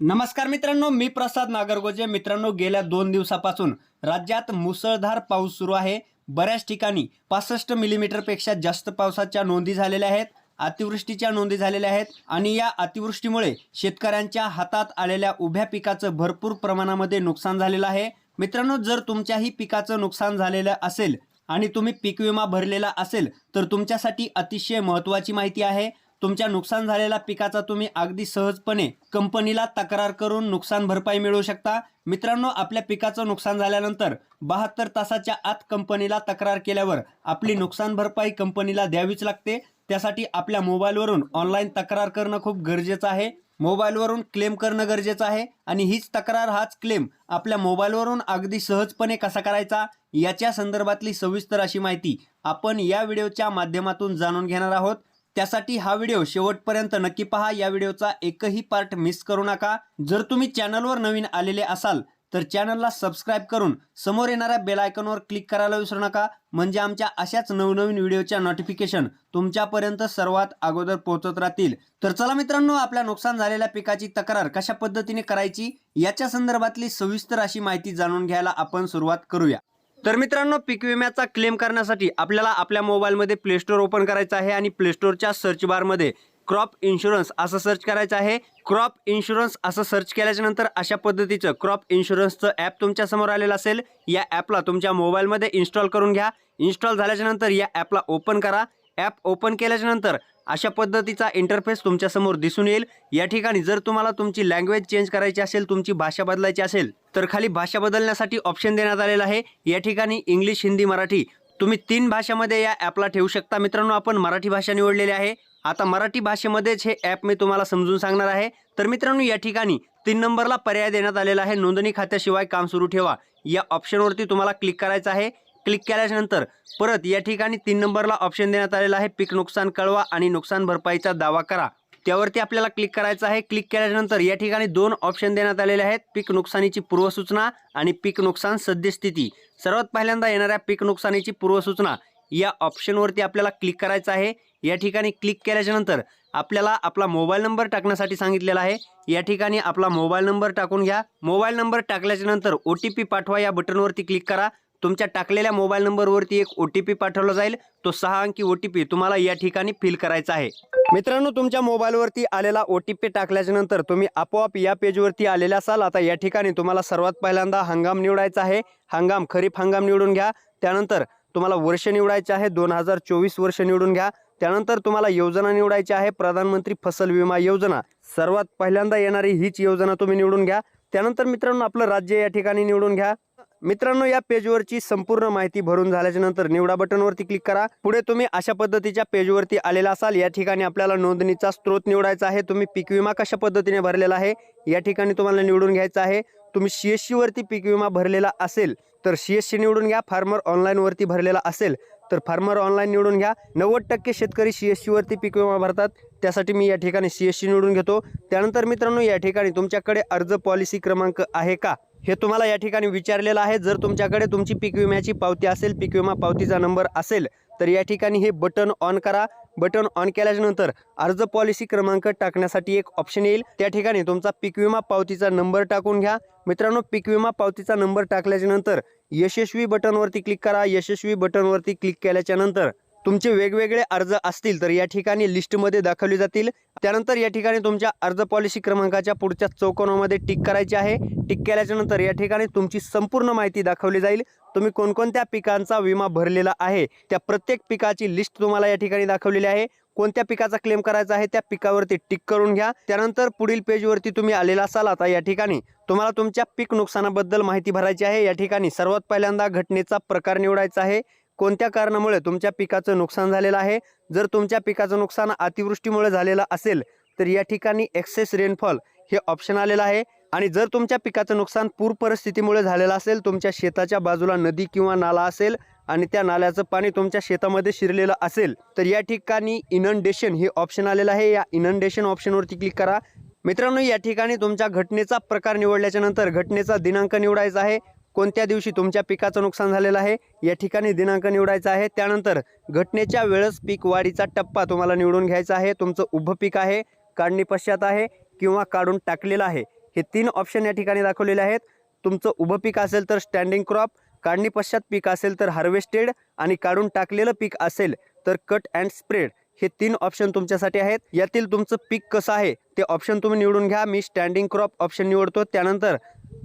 नमस्कार मित्रांनो मी प्रसाद नागरगोजे. मित्रांनो गेल्या दोन दिवसापासून राज्यात मुसळधार पाऊस सुरू आहे. बऱ्याच ठिकाणी पासष्ट मिलीमीटरपेक्षा जास्त पावसाच्या नोंदी झालेल्या आहेत अतिवृष्टीच्या नोंदी झालेल्या आहेत आणि या अतिवृष्टीमुळे शेतकऱ्यांच्या हातात आलेल्या उभ्या पिकाचं भरपूर प्रमाणामध्ये नुकसान झालेलं आहे. मित्रांनो जर तुमच्याही पिकाचं नुकसान झालेलं असेल आणि तुम्ही पीक विमा भरलेला असेल तर तुमच्यासाठी अतिशय महत्त्वाची माहिती आहे. तुमच्या नुकसान झालेल्या पिकाचा तुम्ही अगदी सहजपणे कंपनीला तक्रार करून नुकसान भरपाई मिळवू शकता. मित्रांनो आपल्या पिकाचं नुकसान झाल्यानंतर बहात्तर तासाच्या आत कंपनीला तक्रार केल्यावर आपली नुकसान भरपाई कंपनीला द्यावीच लागते. त्यासाठी आपल्या मोबाईलवरून ऑनलाईन तक्रार करणं खूप गरजेचं आहे. मोबाईलवरून क्लेम करणं गरजेचं आहे आणि हीच तक्रार हाच क्लेम आपल्या मोबाईलवरून अगदी सहजपणे कसा करायचा याच्या संदर्भातली सविस्तर अशी माहिती आपण या व्हिडिओच्या माध्यमातून जाणून घेणार आहोत. त्यासाठी हा व्हिडिओ शेवटपर्यंत नक्की पहा. या व्हिडिओचा एकही पार्ट मिस करू नका. जर तुम्ही चॅनलवर नवीन आलेले असाल तर चॅनलला सबस्क्राईब करून समोर येणाऱ्या बेल आयकॉनवर क्लिक करायला विसरू नका. म्हणजे आमच्या अशाच नवनवीन व्हिडिओच्या नोटिफिकेशन तुमच्यापर्यंत सर्वात अगोदर पोहोचत राहतील. तर चला मित्रांनो आपल्या नुकसान झालेल्या पिकाची तक्रार कशा पद्धतीने करायची? याच्या संदर्भातली सविस्तर अशी माहिती जाणून घ्यायला आपण सुरुवात करूया. तर मित्रांनो पीक विम्याचा क्लेम करण्यासाठी आपल्याला आपल्या मोबाईलमध्ये प्ले स्टोअर ओपन करायचं आहे आणि प्ले स्टोअरच्या सर्च बारमध्ये क्रॉप इन्शुरन्स असं सर्च करायचं आहे. क्रॉप इन्शुरन्स असं सर्च केल्याच्यानंतर अशा पद्धतीचं क्रॉप इन्शुरन्सचं ॲप तुमच्यासमोर आलेलं असेल. या ॲपला तुमच्या मोबाईलमध्ये इन्स्टॉल करून घ्या. इन्स्टॉल झाल्याच्यानंतर या ॲपला ओपन करा. ॲप ओपन केल्याच्यानंतर अशा पद्धतीचा इंटरफेस तुमच्यासमोर दिसून येईल. या ठिकाणी जर तुम्हाला तुमची लँग्वेज चेंज करायची असेल तुमची भाषा बदलायची असेल तर खाली भाषा बदलण्यासाठी ऑप्शन देण्यात आलेला आहे. या ठिकाणी इंग्लिश हिंदी मराठी तुम्ही तीन भाषामध्ये या ॲपला ठेवू शकता. मित्रांनो आपण मराठी भाषा निवडलेली आहे. आता मराठी भाषेमध्येच हे ॲप मी तुम्हाला समजून सांगणार आहे. तर मित्रांनो या ठिकाणी तीन नंबरला पर्याय देण्यात आलेला आहे. नोंदणी खात्याशिवाय काम सुरू ठेवा. या ऑप्शनवरती तुम्हाला क्लिक करायचं आहे. क्लिक केल्याच्यानंतर परत या ठिकाणी तीन नंबरला ऑप्शन देण्यात आलेला आहे. पीक नुकसान कळवा आणि नुकसान भरपाईचा दावा करा. त्यावरती आपल्याला क्लिक करायचं आहे. क्लिक केल्यानंतर या ठिकाणी दोन ऑप्शन देण्यात आलेले आहेत. पीक नुकसानीची पूर्वसूचना आणि पीक नुकसान सद्यस्थिती. सर्वात पहिल्यांदा येणाऱ्या पीक नुकसानीची पूर्वसूचना या ऑप्शनवरती आपल्याला क्लिक करायचं आहे. या ठिकाणी क्लिक केल्याच्यानंतर आपल्याला आपला मोबाईल नंबर टाकण्यासाठी सांगितलेला आहे. या ठिकाणी आपला मोबाईल नंबर टाकून घ्या. मोबाईल नंबर टाकल्याच्यानंतर ओ टी पी पाठवा या बटनवरती क्लिक करा. तुमच्या टाकलेल्या मोबाईल नंबरवरती एक ओ टी पी पाठवला जाईल. तो सहा अंकी ओ टी पी तुम्हाला या ठिकाणी फिल करायचा आहे. मित्रांनो तुमच्या मोबाईलवरती आलेला ओ टी पी टाकल्याच्या नंतर तुम्ही आपोआप या पेजवरती आलेले असाल. आता या ठिकाणी तुम्हाला सर्वात पहिल्यांदा हंगाम निवडायचा आहे. हंगाम खरीप हंगाम निवडून घ्या. त्यानंतर तुम्हाला वर्ष निवडायचे आहे. दोन हजार चोवीस वर्ष निवडून घ्या. त्यानंतर तुम्हाला योजना निवडायची आहे. प्रधानमंत्री फसल विमा योजना. सर्वात पहिल्यांदा येणारी हीच योजना तुम्ही निवडून घ्या. त्यानंतर मित्रांनो आपलं राज्य या ठिकाणी निवडून घ्या. मित्रांनो या पेजवरची संपूर्ण माहिती भरून झाल्याच्यानंतर निवडा बटनवरती क्लिक करा. पुढे तुम्ही अशा पद्धतीच्या पेजवरती आलेला असाल या ठिकाणी आपल्याला नोंदणीचा स्त्रोत निवडायचा आहे. तुम्ही पीक विमा कशा पद्धतीने भरलेला आहे या ठिकाणी तुम्हाला निवडून घ्यायचा आहे. तुम्ही सीएससी वरती पीक विमा भरलेला असेल तर सी निवडून घ्या. फार्मर ऑनलाईनवरती भरलेला असेल तर फार्मर ऑनलाईन निवडून घ्या. नव्वद टक्के शेतकरी सीएससी वरती पीक विमा भरतात. त्यासाठी मी या ठिकाणी सी निवडून घेतो. त्यानंतर मित्रांनो या ठिकाणी तुमच्याकडे अर्ज पॉलिसी क्रमांक आहे का? हे तुम्हाला या ठिकाणी विचारलेलं आहे. जर तुमच्याकडे तुमची पीक विम्याची पावती असेल पीक विमा पावतीचा नंबर असेल तर या ठिकाणी हे बटन ऑन करा. बटन ऑन केल्यानंतर अर्ज पॉलिसी क्रमांक टाकण्यासाठी एक ऑप्शन येईल. त्या ठिकाणी तुमचा पीक विमा पावतीचा नंबर टाकून घ्या. मित्रांनो पीक विमा पावतीचा नंबर टाकल्याच्या नंतर यशस्वी बटनवरती क्लिक करा. यशस्वी बटनवरती क्लिक केल्याच्यानंतर तुमचे वेगवेगळे अर्ज असतील तर या ठिकाणी लिस्टमध्ये दाखवले जातील. त्यानंतर या ठिकाणी तुमच्या अर्ज पॉलिसी क्रमांकाच्या पुढच्या चौकोनामध्ये टिक करायचे आहे. टिक केल्याच्यानंतर या ठिकाणी तुमची संपूर्ण माहिती दाखवली जाईल. तुम्ही कोणकोणत्या पिकांचा विमा भरलेला आहे? त्या प्रत्येक पिकाची लिस्ट तुम्हाला या ठिकाणी दाखवलेली आहे. कोणत्या पिकाचा क्लेम करायचा आहे त्या पिकावरती टिक करून घ्या. त्यानंतर पुढील पेजवरती तुम्ही आलेला असाल आता या ठिकाणी. तुम्हाला तुमच्या पीक नुकसानाबद्दल माहिती भरायची आहे. या ठिकाणी सर्वात पहिल्यांदा घटनेचा प्रकार निवडायचा आहे. कोणत्या कारणामुळे तुमच्या पिकाचं नुकसान झालेलं आहे? जर तुमच्या पिकाचं नुकसान अतिवृष्टीमुळे झालेलं असेल तर या ठिकाणी एक्सेस रेनफॉल हे ऑप्शन आलेलं आहे. आणि जर तुमच्या पिकाचं नुकसान पूर परिस्थितीमुळे झालेलं असेल तुमच्या शेताच्या बाजूला नदी किंवा नाला असेल आणि त्या नाल्याचं पाणी तुमच्या शेतामध्ये शिरलेलं असेल तर या ठिकाणी इनंडेशन हे ऑप्शन आलेलं आहे. या इनंडेशन ऑप्शनवरती क्लिक करा. मित्रांनो या ठिकाणी तुमच्या घटनेचा प्रकार निवडल्याच्या नंतर घटनेचा दिनांक निवडायचा आहे. कोणत्या दिवशी तुमच्या पिकाचं नुकसान झालेलं आहे या ठिकाणी दिनांक निवडायचा आहे. त्यानंतर घटनेच्या वेळेस पीक वाढीचा टप्पा तुम्हाला निवडून घ्यायचा आहे. तुमचं उभं पीक आहे काढणी पश्चात आहे किंवा काढून टाकलेलं आहे. हे तीन ऑप्शन या ठिकाणी दाखवलेले आहेत. तुमचं उभं पीक असेल तर स्टँडिंग क्रॉप काढणी पश्चात पीक असेल तर हार्वेस्टेड आणि काढून टाकलेलं पीक असेल तर कट अँड स्प्रेड हे तीन ऑप्शन तुमच्यासाठी आहेत. यातील तुमचं पीक कसं आहे ते ऑप्शन तुम्ही निवडून घ्या. मी स्टँडिंग क्रॉप ऑप्शन निवडतो. त्यानंतर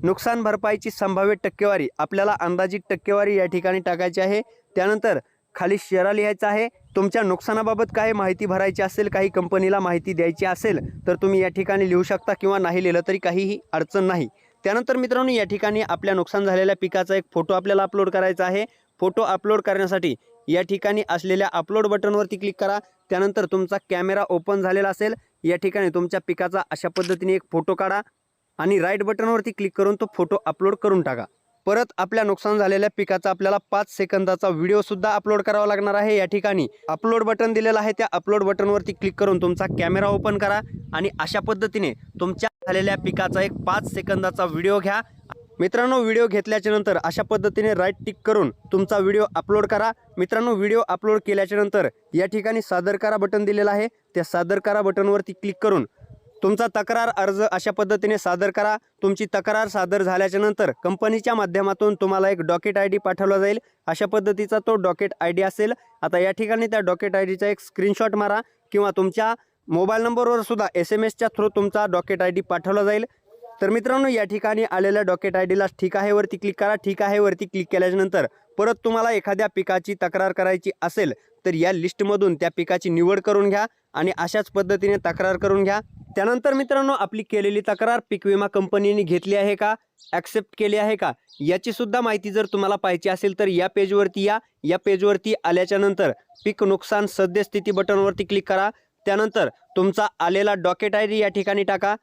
नुकसान भरपाईची संभाव्य टक्केवारी आपल्याला अंदाजित टक्केवारी या ठिकाणी टाकायची आहे. त्यानंतर खाली शेरा लिहायचा आहे. तुमच्या नुकसानाबाबत काही माहिती भरायची असेल काही कंपनीला माहिती द्यायची असेल तर तुम्ही या ठिकाणी लिहू शकता किंवा नाही लिहिलं तरी काहीही अडचण नाही. त्यानंतर मित्रांनो या ठिकाणी आपल्या नुकसान झालेल्या पिकाचा एक फोटो आपल्याला अपलोड करायचा आहे. फोटो अपलोड करण्यासाठी या ठिकाणी असलेल्या अपलोड बटनवरती क्लिक करा. त्यानंतर तुमचा कॅमेरा ओपन झालेला असेल. या ठिकाणी तुमच्या पिकाचा अशा पद्धतीने एक फोटो काढा. आणि राईट बटनवरती क्लिक करून तो फोटो अपलोड करून टाका. परत आपल्या नुकसान झालेल्या पिकाचा आपल्याला पाच सेकंदाचा व्हिडिओ सुद्धा अपलोड करावा लागणार आहे या ठिकाणी. अपलोड बटन दिलेलं आहे त्या अपलोड बटनवरती क्लिक करून तुमचा कॅमेरा ओपन करा आणि अशा पद्धतीने तुमच्या झालेल्या पिकाचा एक पाच सेकंदाचा व्हिडिओ घ्या. मित्रांनो व्हिडिओ घेतल्याच्या नंतर अशा पद्धतीने राईट टिक करून तुमचा व्हिडिओ अपलोड करा. मित्रांनो व्हिडिओ अपलोड केल्याच्यानंतर या ठिकाणी सादर करा बटन दिलेलं आहे. त्या सादर करा बटनवरती क्लिक करून तुमचा तक्रार अर्ज अशा पद्धतीने सादर करा. तुमची तक्रार सादर झाल्याच्यानंतर कंपनीच्या माध्यमातून तुम्हाला एक डॉकेट आय डी पाठवला जाईल. अशा पद्धतीचा तो डॉकेट आय डी असेल. आता या ठिकाणी त्या डॉकेट आय डीचा एक स्क्रीनशॉट मारा किंवा तुमच्या मोबाईल नंबरवर सुद्धा एस एम एसच्या थ्रू तुमचा डॉकेट आय डी पाठवला जाईल. तर मित्रांनो या ठिकाणी आलेल्या डॉकेट आय डीला ठीक आहे वरती क्लिक करा. ठीक आहे वरती क्लिक केल्यानंतर परत तुम्हाला एखाद्या पिकाची तक्रार करायची असेल तर या लिस्टमधून त्या पिकाची निवड करून घ्या. आणि अशाच पद्धतीने तक्रार करून घ्या. त्यानंतर मित्रांनो आपली केलेली तक्रार पीक विमा कंपनीने घेतली आहे का? ॲक्सेप्ट केली आहे का? याची सुद्धा माहिती जर तुम्हाला पाहिजे असेल तर या पेजवरती या. या पेजवरती आल्याच्यानंतर पीक नुकसान सद्यस्थिती बटनवरती क्लिक करा. त्यानंतर तुमचा आलेला डॉकेट आय डी या ठिकाणी टाका.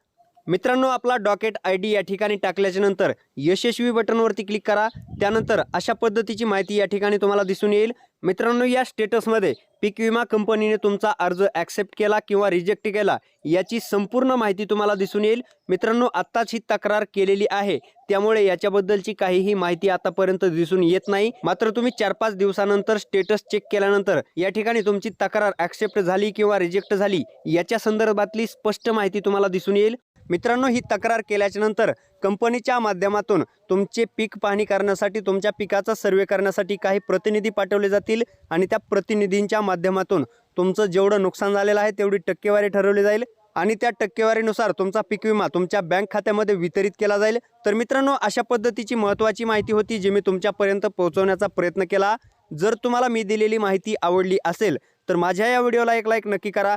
मित्रांनो आपला डॉकेट आय डी या ठिकाणी टाकल्याच्या नंतर यशस्वी बटनवरती क्लिक करा. त्यानंतर अशा पद्धतीची माहिती या ठिकाणी तुम्हाला दिसून येईल. मित्रांनो या स्टेटसमध्ये पीक विमा कंपनीने तुमचा अर्ज ॲक्सेप्ट केला किंवा रिजेक्ट केला याची संपूर्ण माहिती तुम्हाला दिसून येईल. मित्रांनो आत्ताच ही तक्रार केलेली आहे. त्यामुळे याच्याबद्दलची काहीही माहिती आतापर्यंत दिसून येत नाही. मात्र तुम्ही चार पाच दिवसानंतर स्टेटस चेक केल्यानंतर या ठिकाणी तुमची तक्रार ॲक्सेप्ट झाली किंवा रिजेक्ट झाली याच्या संदर्भातली स्पष्ट माहिती तुम्हाला दिसून येईल. मित्रांनो ही तक्रार केल्याच्यानंतर कंपनीच्या माध्यमातून तुमचे पीक पाहणी करण्यासाठी तुमच्या पिकाचा सर्वे करण्यासाठी काही प्रतिनिधी पाठवले जातील आणि त्या प्रतिनिधींच्या माध्यमातून तुमचं जेवढं नुकसान झालेलं आहे तेवढी टक्केवारी ठरवली जाईल आणि त्या टक्केवारीनुसार तुमचा पीक विमा तुमच्या बँक खात्यामध्ये वितरित केला जाईल. तर मित्रांनो अशा पद्धतीची महत्त्वाची माहिती होती जी मी तुमच्यापर्यंत पोहोचवण्याचा प्रयत्न केला. जर तुम्हाला मी दिलेली माहिती आवडली असेल तर माझ्या या व्हिडिओला एक लाईक नक्की करा.